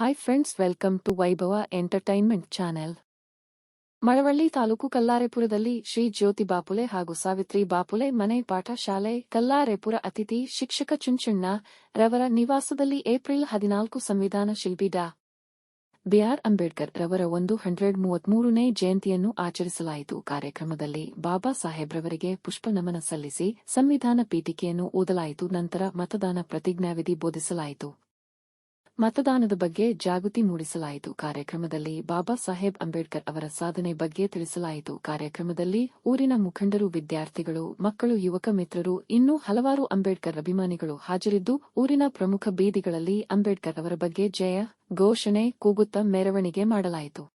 Hi friends welcome to Vaibhava entertainment channel Malavalli taluk ಕಲ್ಲಾರೆಪುರದಲ್ಲಿ Shri Jyoti ಬಾಪುಲೆ ಹಾಗೂ ಸಾವಿತ್ರಿ ಬಾಪುಲೆ ಮನೆ ಪಾಠ ಶಾಲೆ ಕಲ್ಲಾರೆಪುರ ಅತಿಥಿ ಶಿಕ್ಷಕ ಚುಂಚಣ್ಣ ರವರ ನಿವಾಸದಲ್ಲಿ ಏಪ್ರಿಲ್ ಹದಿನಾಲ್ಕು ಸಂವಿಧಾನ ಶಿಲ್ಪಿ ಡಾ. ಬಿಆರ್ ಅಂಬೇಡ್ಕರ್ ರವರ ಒಂದು ಹಂಡ್ರೆಡ್ ಮೂವತ್ಮೂರನೇ ಜಯಂತಿಯನ್ನು ಆಚರಿಸಲಾಯಿತು. ಕಾರ್ಯಕ್ರಮದಲ್ಲಿ ಬಾಬಾ ಸಾಹೇಬ್ ರವರಿಗೆ ಪುಷ್ಪ ನಮನ ಸಲ್ಲಿಸಿ ಸಂವಿಧಾನ ಪೀಠಿಕೆಯನ್ನು ಓದಲಾಯಿತು. ನಂತರ ಮತದಾನ ಪ್ರತಿಜ್ಞಾವಿಧಿ ಬೋಧಿಸಲಾಯಿತು. ಮತದಾನದ ಬಗ್ಗೆ ಜಾಗೃತಿ ಮೂಡಿಸಲಾಯಿತು. ಕಾರ್ಯಕ್ರಮದಲ್ಲಿ ಬಾಬಾ ಸಾಹೇಬ್ ಅಂಬೇಡ್ಕರ್ ಅವರ ಸಾಧನೆ ಬಗ್ಗೆ ತಿಳಿಸಲಾಯಿತು. ಕಾರ್ಯಕ್ರಮದಲ್ಲಿ ಊರಿನ ಮುಖಂಡರು, ವಿದ್ಯಾರ್ಥಿಗಳು, ಮಕ್ಕಳು, ಯುವಕ ಮಿತ್ರರು, ಇನ್ನೂ ಹಲವಾರು ಅಂಬೇಡ್ಕರ್ ಅಭಿಮಾನಿಗಳು ಹಾಜರಿದ್ದು, ಊರಿನ ಪ್ರಮುಖ ಬೀದಿಗಳಲ್ಲಿ ಅಂಬೇಡ್ಕರ್ ಅವರ ಬಗ್ಗೆ ಜಯ, ಘೋಷಣೆ, ಕೂಗುತ್ತ, ಮೆರವಣಿಗೆ ಮಾಡಲಾಯಿತು.